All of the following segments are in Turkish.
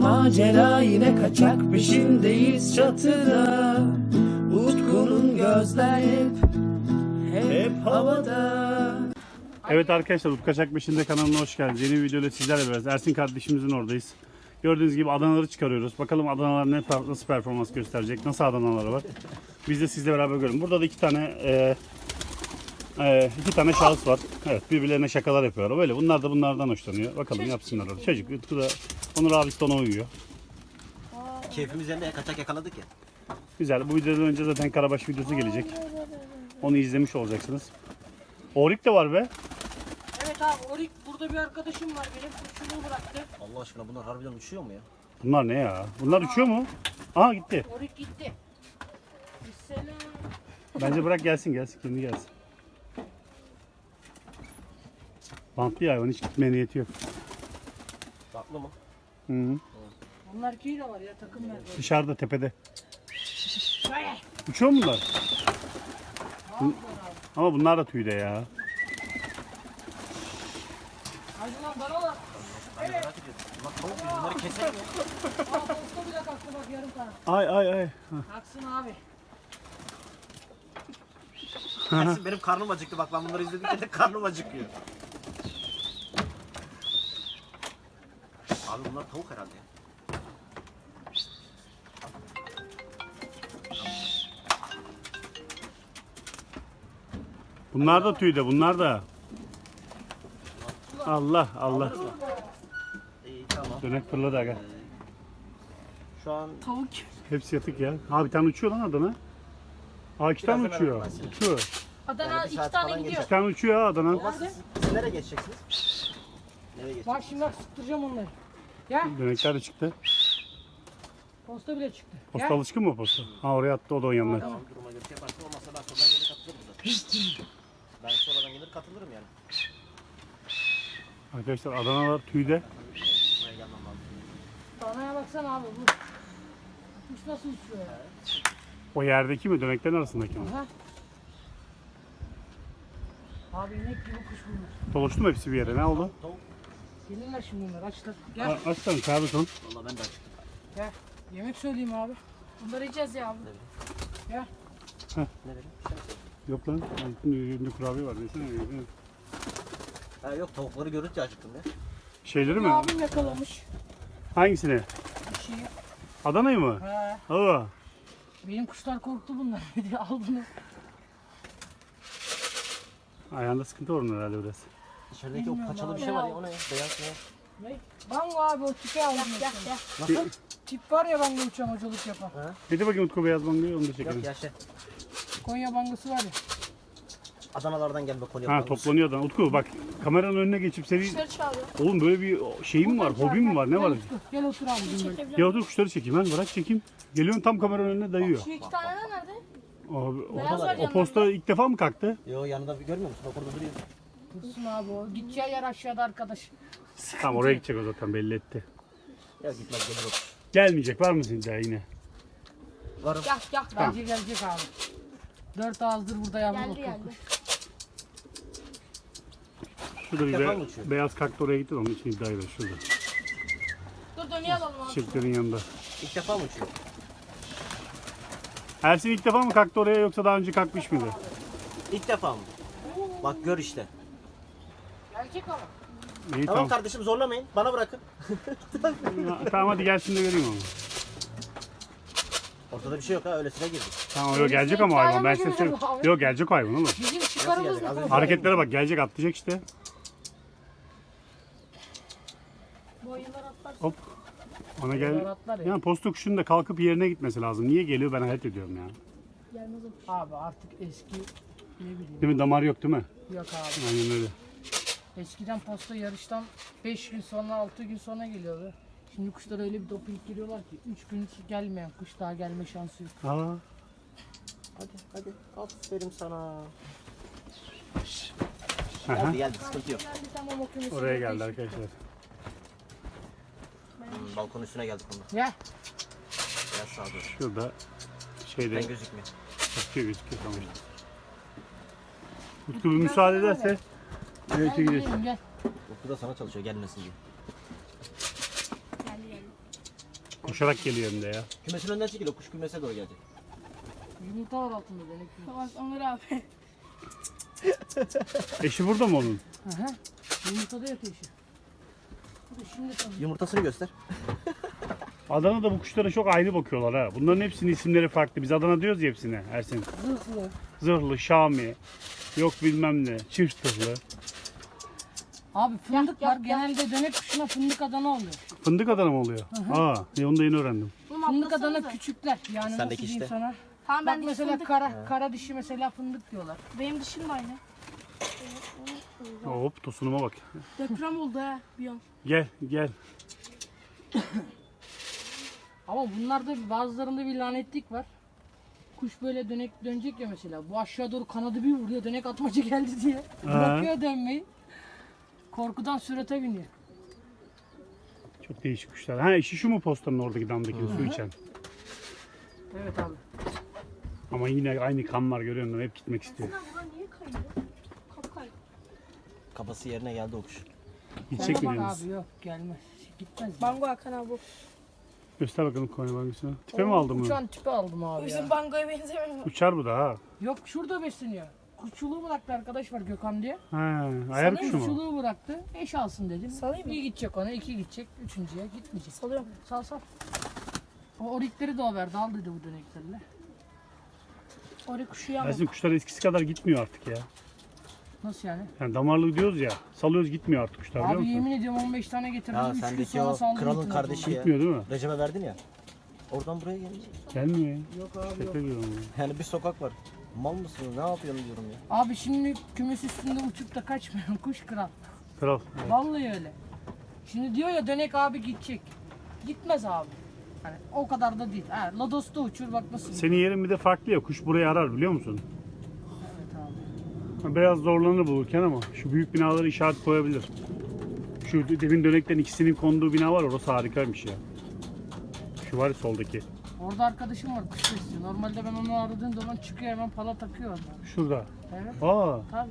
macera yine kaçak peşindeyiz çatıda Utku'nun gözler hep hep havada Evet arkadaşlar Utku Kaçak Beşinde kanalına hoş geldiniz. Yeni bir videoyla sizlerle beraberiz. Ersin kardeşimizin oradayız. Gördüğünüz gibi Adanaları çıkarıyoruz. Bakalım Adanalar ne nasıl performans gösterecek, nasıl Adanaları var. Biz de sizle beraber görelim. Burada da iki tane e, e, iki tane şahıs var. Evet birbirlerine şakalar yapıyorlar. Böyle bunlar da bunlardan hoşlanıyor. Bakalım yapsınlar orada. Çocuk Utku da Onur abisi de ona uyuyor. Keyfimiz yerine kaçak yakaladık ya. Güzel. Bu videodan önce zaten Karabaş videosu gelecek. Onu izlemiş olacaksınız. Orik de var be. Evet abi Orik burada bir arkadaşım var benim kurşunu bıraktı. Allah aşkına bunlar harbiden uçuyor mu ya? Bunlar ne ya? Bunlar uçuyor mu? Aha gitti. Orik gitti. Bence bırak gelsin gelsin kendi gelsin. Bantlı hayvan hiç gitmeye niyeti yok. Tatlı mı? Hı -hı. Bunlar ki de var ya takım var. Dışarıda tepede. Uçuyor mu bunlar? Bu- Ama bunlar da tüyde ya. Hadi lan bana lan. Tavuk bunları keselim ya. Aa posta bile kalktı bak yarım tane. Ay ay ay. Kalksın abi. Ersin benim karnım acıktı bak ben bunları izledikçe de karnım acıkıyor. Abi bunlar tavuk herhalde ya. Bunlar da tüyde bunlar da. Allah Allah. İyi tamam. Dönek fırladı aga. Şu an Tavuk. Hepsi yatık ya. Ha bir tane uçuyor lan Adana. Ha iki tane Birazdan uçuyor. Uçuyor. Adana Yani bir iki saat tane gidiyor. İki tane uçuyor ha Adana. Siz nereye geçeceksiniz? Nereye geçeceksiniz? Bak şimdi bak sıktıracağım onları. Gel. Dönekler de çıktı. Posta bile çıktı. Posta Gel. alışkın mı posta? Ha oraya attı o da onun yanına. Tamam duruma göre şey yaparsın olmazsa ben sonradan gelir katılırım zaten. ben sonradan gelir katılırım yani. Arkadaşlar Adanalar tüyde. Buraya gelmem lazım. Danaya baksana abi bu. Kuş nasıl uçuyor ya? O yerdeki mi? Döneklerin arasındaki mi? Aha. Abi inek gibi kuş bunlar. Doluştu mu hepsi bir yere? Ne oldu? Tavuk. Gelirler şimdi bunlar açlar. Gel. A- Aç lan kahve son. Valla ben de acıktım. Gel. Yemek söyleyeyim abi. Bunları yiyeceğiz ya abi. Gel. Ne vereyim? Şey? Yok lan. Önünde kurabiye var. Desene. Ha yok tavukları görünce acıktım ya. Şeyleri mi? Abim yakalamış Hangisini? bir şeyi. Adana'yı mı? He. Aa. Benim kuşlar korktu bunlar. Dedi al bunu. Ayağında sıkıntı var onun herhalde biraz. Dışarıdaki o paçalı bir şey var ya o ne ya? Beyaz ne? Ne? Bango abi o tipi aldım. Nasıl? Tip var ya bango uçan hocalık yapan. Bir de bakayım Utku Beyaz Bango'yu onu da çekelim. Yok ya şey. Konya bangosu var ya. Adanalardan gelme Konya Ha bangosu. toplanıyor Adana. Utku bak kameranın önüne geçip seni... Kuşları çağırıyor. Oğlum böyle bir şeyim mi var? Hobim mi var? Ne var? Gel otur abi. bizimle. Gel otur kuşları çekeyim. Ha bırak çekeyim. Geliyorsun tam kameranın önüne dayıyor. Şu iki tane nerede? Abi, o, Beyaz var o posta ilk defa mı kalktı? Yo yanında bir görmüyor musun? Bak orada duruyor. Dursun abi o. Gideceği yer aşağıda arkadaş. Tamam oraya gidecek o zaten belli etti. Ya gitmez gelir otur. Gelmeyecek var mısın daha yine? Varım. Gel gel. Bence gelecek abi. Dört ağızdır burada yavru Geldi bakıyor. geldi. Şurada bir İlk defa be- mı uçuyor? beyaz kalktı oraya gitti de onun için iddiayla şurada. Dur dönüyor alalım abi. Çiçeklerin yanında. İlk defa mı uçuyor? Ersin ilk defa mı kalktı oraya yoksa daha önce kalkmış mıydı? İlk defa mı? Bak gör işte. Gelecek ama. İyi Tamam, tamam. kardeşim zorlamayın. Bana bırakın. Tamam hadi gelsin de vereyim onu. Ortada bir şey yok ha öylesine girdik. Tamam yok gelecek ama hayvan. Ben size söyleyeyim. Yok gelecek hayvan oğlum. Bizim çıkarımız gelecek? Az ne? önce- Hareketlere bak gelecek atlayacak işte. Atlar. Hop. Ona gel. Ya. Yani posta kuşunun da kalkıp yerine gitmesi lazım. Niye geliyor ben hayret ediyorum ya. Gelmez o kuş. Abi artık eski ne bileyim Değil mi damar yok değil mi? yok abi. Aynen öyle. Eskiden posta yarıştan 5 gün sonra 6 gün sonra geliyordu. Şimdi kuşlar öyle bir doping giriyorlar ki 3 gün gelmeyen kuş daha gelme şansı yok. Aa. Hadi hadi. Aferin sana. Aha. Geldi geldi sıkıntı yok. Tamam. Oraya geldi arkadaşlar. Hmm, balkon üstüne geldik onunla. Ya Biraz sağa dur. Şurada şeyde Ben gözükmüyor. gözüküyor gözüküyor tamam. Utku bir müsaade ederse Gidelim. gidelim gel. Utku da sana çalışıyor gelmesin diye. Koşarak geliyor hem de ya. Kümesin önünden çekil o kuş kümese doğru gelecek. Yumurta var altında yumurta. Bak Ömer abi. Eşi burada mı onun? Hı hı. Yumurtada yatıyor işi. Bu da Şimdi tanıyor. Yumurtasını göster. Adana'da bu kuşlara çok ayrı bakıyorlar ha. Bunların hepsinin isimleri farklı. Biz Adana diyoruz ya hepsine Ersin. Zırhlı. Zırhlı, Şami, yok bilmem ne, çift zırhlı. Abi fındık var. Genelde dönek kuşuna fındık adana oluyor. Fındık Adana mı oluyor? Aa, e onu da yeni öğrendim. Oğlum Fındık atlasana adana da. küçükler. Yani nasıl Sendeki diyeyim işte. sana? Tamam Bak ben mesela mesela kara, kara dişi mesela fındık diyorlar. benim dişim de aynı. Hop tosunuma bak. Deprem oldu ha bir an. Gel gel. Ama bunlarda bazılarında bir lanetlik var. Kuş böyle dönek dönecek ya mesela. Bu aşağı doğru kanadı bir vuruyor. Dönek atmaca geldi diye. Bırakıyor dönmeyi. Korkudan sürate biniyor. Çok değişik kuşlar. Ha işi şu mu postanın oradaki damdaki su içen? Evet abi. Ama yine aynı kan var görüyor musun? Hep gitmek istiyor. Kafası yerine geldi o kuş. Gidecek mi diyorsunuz? abi yok gelmez. Gitmez. Bango Hakan abi bu. Göster bakalım koyun bangisine. Tipe mi aldın bunu? Uçan tipi aldım abi Bizim ya. Bango'ya benzemiyor? Uçar bu da ha. Yok şurada besleniyor. Kuşçuluğu bıraktı arkadaş var Gökhan diye. Ha, ayar kuşu mu? Kuşçuluğu bıraktı. Eş alsın dedim. Salayım mı? Bir gidecek ona, iki gidecek, üçüncüye gitmeyecek. Salıyorum. Sal sal. O orikleri de o verdi. Al dedi bu döneklerle. Oraya kuşu yağmur. Ersin kuşlar eskisi kadar gitmiyor artık ya. Nasıl yani? Yani damarlı diyoruz ya. Salıyoruz gitmiyor artık kuşlar biliyor Abi musun? yemin ediyorum 15 tane getirdim. Ya üç gün sendeki sonra o saldım kralın kardeşi ya. Gitmiyor değil mi? Recep'e verdin ya. Oradan buraya gelecek. Gelmiyor ya. Yok abi yok. Yani bir sokak var. Mal mısınız? Ne yapıyorsun diyorum ya. Abi şimdi kümes üstünde uçup da kaçmayan kuş kral. Kral. Vallahi öyle. Şimdi diyor ya dönek abi gidecek. Gitmez abi. Hani o kadar da değil. Ha, Lados'ta uçur bak nasıl. Senin yerin bir de farklı ya. Kuş burayı arar biliyor musun? Evet abi. Biraz zorlanır bulurken ama şu büyük binaları işaret koyabilir. Şu demin dönekten ikisinin konduğu bina var orası harikaymış ya. Şu var ya soldaki. Orada arkadaşım var kuş besliyor. Normalde ben onu aradığım zaman çıkıyor hemen pala takıyor orada. Şurada. Evet Aa tabii.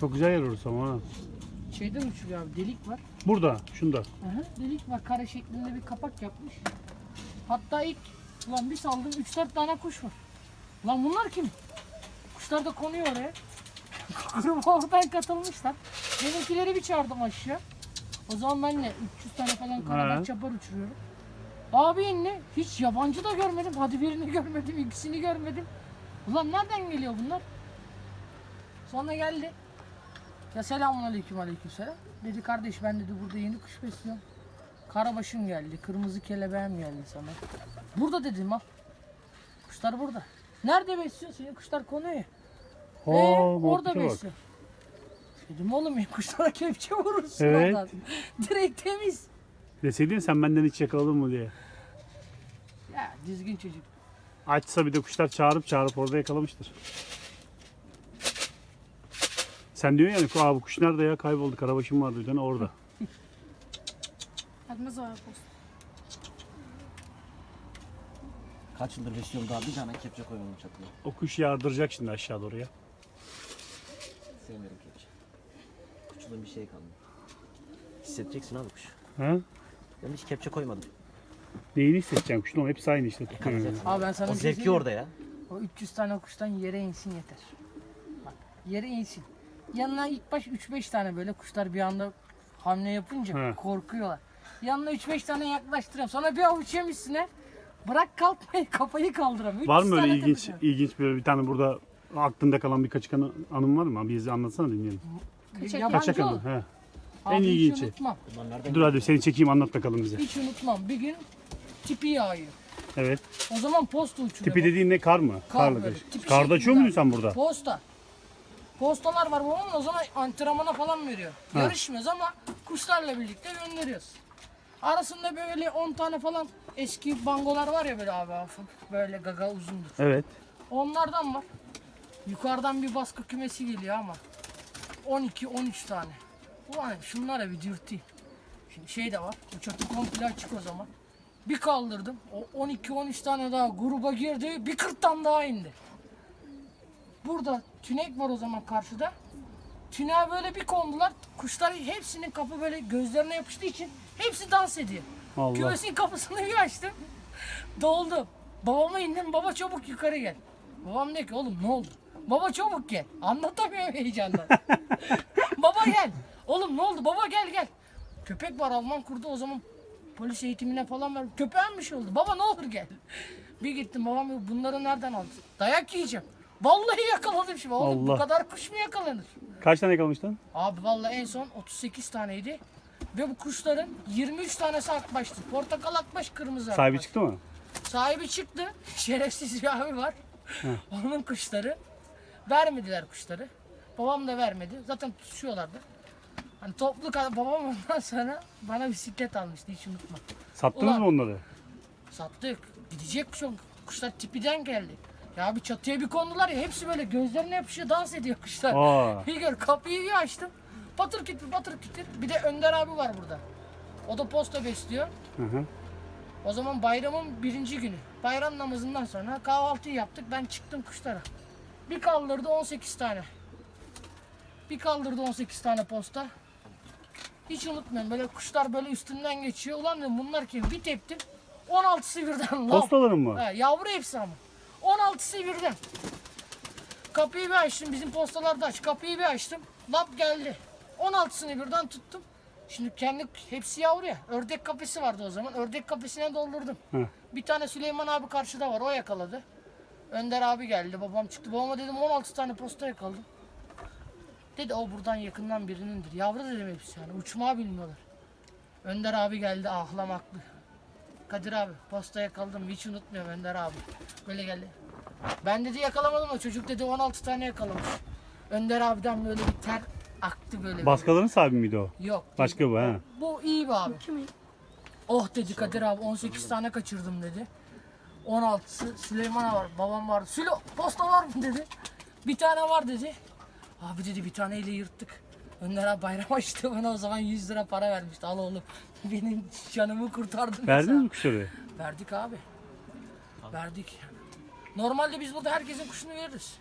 çok güzel yer orası ama ha. Uçuruyor abi delik var. Burada şunda. Aha, delik var kare şeklinde bir kapak yapmış. Hatta ilk ulan bir saldım 3-4 tane kuş var. Lan bunlar kim? Kuşlar da konuyor oraya. Gruba oradan katılmışlar. Benimkileri bir çağırdım aşağı. O zaman ben ne 300 tane falan karadan He. çapar uçuruyorum. Abi inne hiç yabancı da görmedim. Hadi birini görmedim, ikisini görmedim. Ulan nereden geliyor bunlar? Sonra geldi. Ya selamun aleyküm aleyküm selam. Dedi kardeş ben dedi burada yeni kuş besliyorum. Karabaşın geldi, kırmızı kelebeğim geldi sana. Burada dedim al. Kuşlar burada. Nerede besliyorsun? Senin kuşlar konuyor ya. Aa, Ee, orada besliyor. Dedim oğlum ya kuşlara kepçe vurursun Evet. oradan. Direkt temiz. Deseydin sen benden hiç yakaladın mı diye. Ya düzgün çocuk. Açsa bir de kuşlar çağırıp çağırıp orada yakalamıştır. Sen diyorsun yani Aa, bu kuş nerede ya kayboldu karabaşım vardı bir tane orada. O post. Kaç yıldır besliyorum daha bir tane kepçe koymadım çatıya. O kuş yardıracak şimdi aşağı doğru ya. Sevmiyorum kepçe. Kuşçuluğun bir şey kalmıyor. Hissedeceksin abi kuş. Ha? Ben hiç kepçe koymadım. Neyini hissedeceksin kuşun o hepsi aynı işte. tutuyor. Kalacaksın. Abi ben sana O bir şey zevki söyleyeyim mi? orada ya. O 300 tane kuştan yere insin yeter. Bak yere insin. Yanına ilk baş 3-5 tane böyle kuşlar bir anda hamle yapınca He. korkuyorlar. Yanına 3-5 tane yaklaştırıyorum. Sonra bir avuç yemişsine bırak kalkmayı kafayı kaldıramıyor. Var 300 mı öyle tane ilginç tepeceğim. ilginç böyle bir tane burada aklında kalan birkaç anı, anın var mı? Bize anlatsana dinleyelim. Kaçak Yabancı Kaçak anı. ol. He. Abi En hiç ilginci. unutmam. Dur hadi seni çekeyim anlat bakalım bize. Hiç unutmam. Bir gün tipi yağıyor. Evet. O zaman posta uçuruyor. Tipi dediğin ne kar mı? Kar Karlı böyle, diyor. tipi Karda şeklinde. açıyor muydun sen burada? Posta. Postalar var babamın o zaman antrenmana falan veriyor. Ha. Yarışmıyoruz ama kuşlarla birlikte gönderiyoruz. Arasında böyle 10 tane falan eski bangolar var ya böyle abi hafif böyle gaga uzundur. Evet. Onlardan var. Yukarıdan bir baskı kümesi geliyor ama 12-13 tane. Ulan şunlara bir dürteyim. Şimdi şey de var. Bu çatı komple açık o zaman. Bir kaldırdım. O 12-13 tane daha gruba girdi. Bir 40 tane daha indi. Burada tünek var o zaman karşıda. Tüneğe böyle bir kondular. Kuşlar hepsinin kapı böyle gözlerine yapıştığı için hepsi dans ediyor. Allah. Kümesin kapısını bir açtım. Doldu. Babama indim. Baba çabuk yukarı gel. Babam ne ki oğlum ne oldu? Baba çabuk gel. Anlatamıyorum heyecandan. baba gel. Oğlum ne oldu? Baba gel gel. Köpek var Alman kurdu o zaman polis eğitimine falan ver. Köpeğin bir şey oldu. Baba ne olur gel. Bir gittim babam bunları nereden aldın? Dayak yiyeceğim. Vallahi yakaladım şimdi. Oğlum bu Allah. kadar kuş mu yakalanır? Kaç tane yakalamıştın? Abi vallahi en son 38 taneydi. Ve bu kuşların 23 tanesi akbaştı. Portakal akbaş, kırmızı Sahibi akbaş. çıktı mı? Sahibi çıktı. Şerefsiz bir abi var. Onun kuşları. Vermediler kuşları. Babam da vermedi. Zaten tutuşuyorlardı. Hani toplu kal- babam ondan sonra bana bisiklet almıştı hiç unutma. Sattınız Ulan. mı onları? Sattık. Gidecek kuş. Kuşlar tipiden geldi. Ya bir çatıya bir kondular ya hepsi böyle gözlerine yapışıyor dans ediyor kuşlar. Aa. Bir gör kapıyı bir açtım. Patır kütür patır kütür. Bir de Önder abi var burada. O da posta besliyor. Hı hı. O zaman bayramın birinci günü. Bayram namazından sonra kahvaltıyı yaptık. Ben çıktım kuşlara. Bir kaldırdı 18 tane. Bir kaldırdı 18 tane posta. Hiç unutmuyorum böyle kuşlar böyle üstünden geçiyor. Ulan dedim bunlar kim? Bir teptim. 16'sı birden. Postaların mı? He, yavru hepsi ama. 16'sı birden. Kapıyı bir açtım. Bizim postalarda aç. Kapıyı bir açtım. Lap geldi. 16'sını birden tuttum. Şimdi kendi hepsi yavru ya. Ördek kafesi vardı o zaman. Ördek kafesine doldurdum. Hı. Bir tane Süleyman abi karşıda var. O yakaladı. Önder abi geldi. Babam çıktı. Babama dedim 16 tane posta yakaladım. Dedi o buradan yakından birinindir. Yavru dedim hepsi yani. Uçmağı bilmiyorlar. Önder abi geldi ahlamaklı. Kadir abi posta yakaladım hiç unutmuyorum Önder abi. Böyle geldi. Ben dedi yakalamadım da çocuk dedi 16 tane yakalamış. Önder abiden böyle bir ter aktı böyle. Baskaların sahibi miydi o? Yok. Başka bu ha. Bu iyi bir abi. Kimin? Oh dedi Kadir abi 18 tane kaçırdım dedi. 16'sı Süleyman var babam var. Sülo posta var mı dedi. Bir tane var dedi. Abi dedi bir taneyle yırttık. Önder abi bayram açtı bana o zaman 100 lira para vermişti. Al oğlum benim canımı kurtardın. Verdiniz mi kuşları? Verdik abi. Verdik. Normalde biz burada herkesin kuşunu veririz.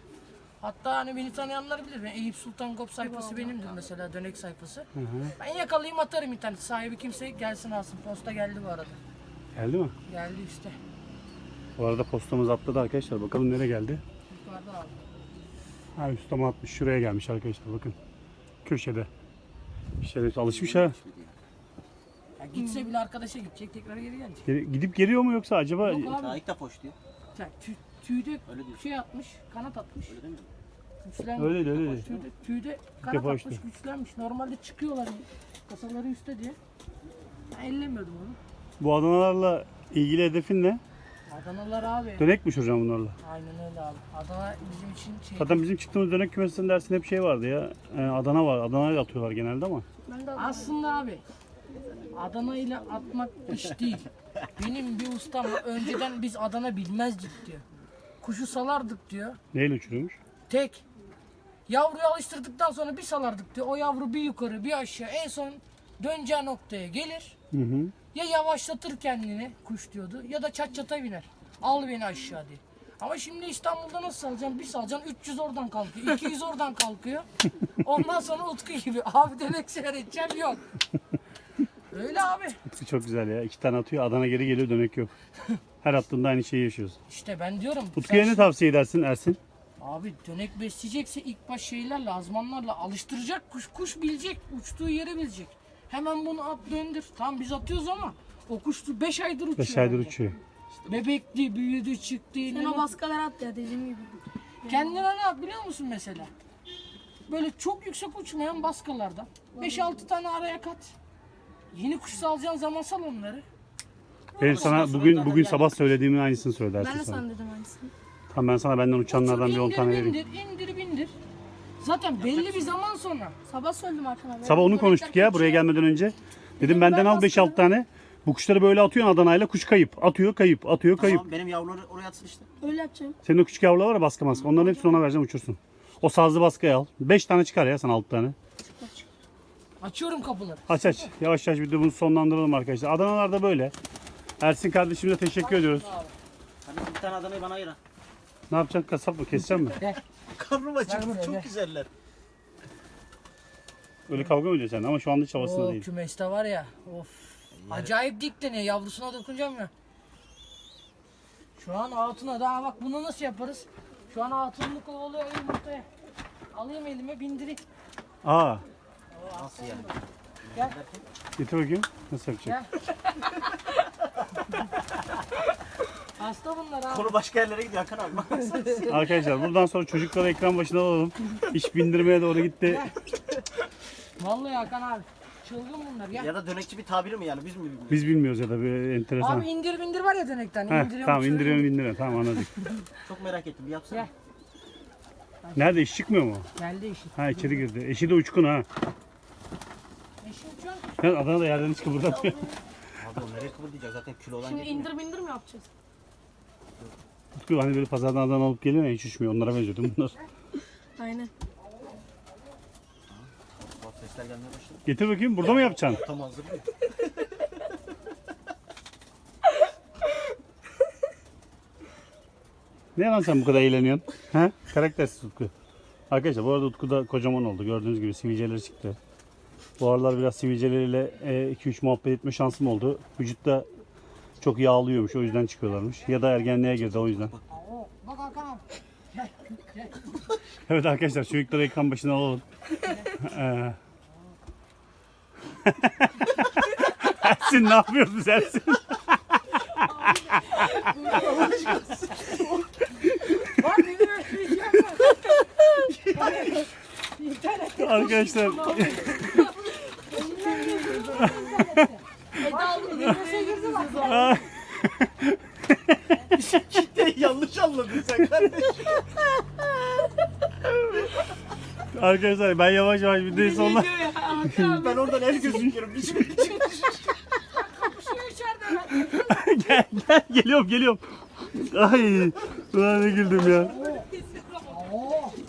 Hatta hani beni tanıyanlar bilir. Ben Eyüp Sultan Gop sayfası benimdir mesela dönek sayfası. Ben yakalayayım atarım internet. Sahibi kimse gelsin alsın. Posta geldi bu arada. Geldi mi? Geldi işte. Bu arada postamız atladı arkadaşlar. Bakalım nereye geldi? Yukarıda abi. Ha üstüme atmış. Şuraya gelmiş arkadaşlar bakın. Köşede. Şeref alışmış ha. Ya gitse bile arkadaşa gidecek tekrar geri gelecek. Geri- gidip geliyor mu yoksa acaba? Yok abi. ilk defa hoş diyor. Ya, tüy, tüyde Öyle şey atmış, kanat atmış. Öyle demiyor mu? Güçlenmiş. Öyle de öyle de. Tüyde, tüyde kanat defa atmış, işte. güçlenmiş. Normalde çıkıyorlar kasaları üstte diye. Ben ellemiyordum onu. Bu Adanalarla ilgili hedefin ne? Adanalar abi. Dönek mi uçuracaksın bunlarla? Aynen öyle abi. Adana bizim için şey. Zaten bizim çıktığımız dönek kümesinden dersin hep şey vardı ya. Ee, Adana var. Adana'yla atıyorlar genelde ama. Aslında abi Adana ile atmak iş değil. Benim bir ustam var, önceden biz Adana bilmezdik diyor. Kuşu salardık diyor. Neyle uçuruyormuş? Tek. Yavruyu alıştırdıktan sonra bir salardık diyor. O yavru bir yukarı bir aşağı en son döneceği noktaya gelir. Hı hı. Ya yavaşlatır kendini kuş diyordu ya da çat çata biner. Al beni aşağı diye. Ama şimdi İstanbul'da nasıl salacaksın? Bir salacaksın 300 oradan kalkıyor, 200 oradan kalkıyor. Ondan sonra Utku gibi abi demek seyredeceğim yok. Öyle abi. Utku çok güzel ya. İki tane atıyor. Adana geri geliyor dönek yok. Her attığında aynı şeyi yaşıyoruz. İşte ben diyorum. Utku'ya ne tavsiye edersin Ersin? Abi dönek besleyecekse ilk baş şeylerle, azmanlarla alıştıracak. Kuş kuş bilecek, uçtuğu yeri bilecek. Hemen bunu at döndür. Tamam biz atıyoruz ama o kuş 5 aydır uçuyor. 5 aydır bence. uçuyor. Bebekli, büyüdü, çıktı. Sen o baskaları at ya dediğim gibi. Kendine ne yap biliyor musun mesela? Böyle çok yüksek uçmayan baskalardan 5-6 tane araya kat. Yeni kuş salacağın zaman sal onları. Benim sana bugün bugün sabah söylediğimin aynısını söyledi Ben de sana. dedim aynısını. Tamam ben sana benden uçanlardan bir 10 indir, tane vereyim. indir, indir, bindir. Zaten belli bir zaman sonra. Sabah söyledim Hakan abi. Sabah onu konuştuk ya buraya gelmeden önce. Dedim benden al 5-6 tane. Bu kuşları böyle atıyorsun Adana'yla kuş kayıp. Atıyor kayıp, atıyor kayıp. Tamam benim yavruları oraya atsın işte. Öyle yapacağım. Senin o küçük yavrular var ya baskı maskı. Onların hepsini ona vereceğim uçursun. O sazlı baskıyı al. 5 tane çıkar ya sana 6 tane. Açıyorum kapıları. Aç aç. Yavaş yavaş videomuzu sonlandıralım arkadaşlar. Adanalar da böyle. Ersin kardeşimize teşekkür ediyoruz. Hadi bir tane Adana'yı bana ayır ha. Ne yapacaksın? Kasap mı? Keseceksin mi? Karnım acıktı buraya, çok ver. güzeller. Öyle kavga mı ediyorsun sen? Ama şu anda hiç havasında O değil. kümeste var ya. Of. Acayip dikleniyor. Yavrusuna dokunacağım ya. Şu an altına daha bak bunu nasıl yaparız? Şu an altını kovalıyor yumurtaya. Alayım elime bindireyim. Aa, Nasıl yani? Gel. getir bakayım. Nasıl yapacak? Hasta bunlar ha. Konu başka yerlere gidiyor Hakan abi. Arkadaşlar buradan sonra çocukları ekran başına alalım. İş bindirmeye doğru gitti. Vallahi Hakan abi. Çılgın bunlar gel. ya da dönekçi bir tabiri mi yani biz mi bilmiyoruz? Biz bilmiyoruz ya da bir enteresan. Abi indir bindir var ya denekten. Heh, indiriyorum, tamam indiriyorum indiriyorum. Tamam anladık. Çok merak ettim bir yapsana. Gel. Nerede iş çıkmıyor mu? Geldi işi. Ha içeri girdi. Eşi de uçkun ha. Eşim uçuyor. Ben Adana'da yerden çıkıp burada Abi o nereye kıvırlayacak zaten kilo olan Şimdi geliyor. indir bindir mi yapacağız? Utku hani böyle pazardan Adana alıp geliyor ya hiç uçmuyor. Onlara benziyor değil mi bunlar? Aynen. Bak sesler gelmeye başladı. Getir bakayım. Burada mı yapacaksın? Tam hazır mı? Ne lan sen bu kadar eğleniyorsun? He? Karaktersiz Utku. Arkadaşlar bu arada Utku da kocaman oldu. Gördüğünüz gibi sivilceleri çıktı. Bu aralar biraz sivilceleriyle 2-3 muhabbet etme şansım oldu. Vücutta çok yağlıyormuş o yüzden çıkıyorlarmış. Ya da ergenliğe girdi o yüzden. Bak Hakan abi. Evet arkadaşlar çocukları ekran başına alalım. Ee. Ersin ne yapıyorsun Ersin? Bak bir bir şey yapma. Arkadaşlar bak. Yanlış anladın sen kardeşim. arkadaşlar ben yavaş yavaş videoyu sonuna ben oradan el gözüküyorum. Hiçbir şey Kapışıyor içeride. gel gel geliyorum geliyorum. Ay ulan ne güldüm ya.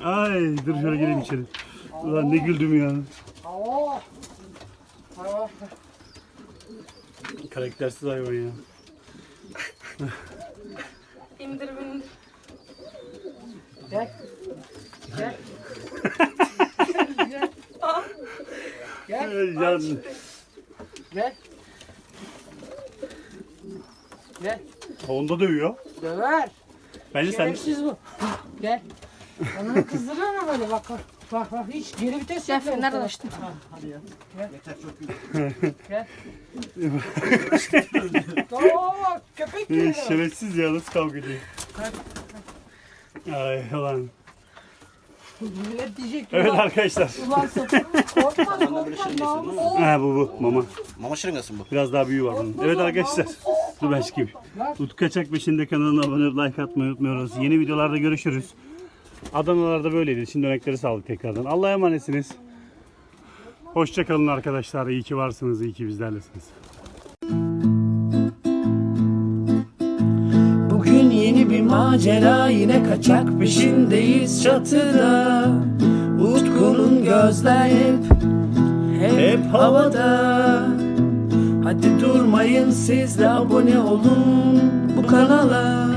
Ay dur şöyle gireyim içeri. Ulan ne güldüm ya. Karaktersiz hayvan ya. İndir bindir. Gel. Gel. Gel. Gel. Ay, ya. Gel. Gel. Onda dövüyor. Döver. Bence sen Şerefsiz bu. Gel. Onu kızdırıyor mu böyle bak bak. Bak hiç geri vites Gel yapıyor. fener açtım. Hadi ya. Yeter çok iyi. Gel. Köpek gibi. Ee, şerefsiz ya nasıl kavga ediyor. Ay ulan. Millet diyecek ki Evet ulan, arkadaşlar. ulan sapık. Korkmaz Namus. mi? Ha bu bu mama. Mama şırıngasın bu. Biraz daha büyüğü var bunun. Evet arkadaşlar. Dur ben çıkayım. Utku Kaçak Peşinde kanalına abone olup like atmayı unutmuyoruz. Yeni videolarda görüşürüz. Adanalarda böyleydi. Şimdi örnekleri sağlık tekrardan. Allah'a emanetsiniz. Hoşçakalın arkadaşlar. İyi ki varsınız. İyi ki bizlerlesiniz. Bugün yeni bir macera yine kaçak peşindeyiz çatıda Utku'nun gözler hep hep havada Hadi durmayın siz de abone olun bu kanala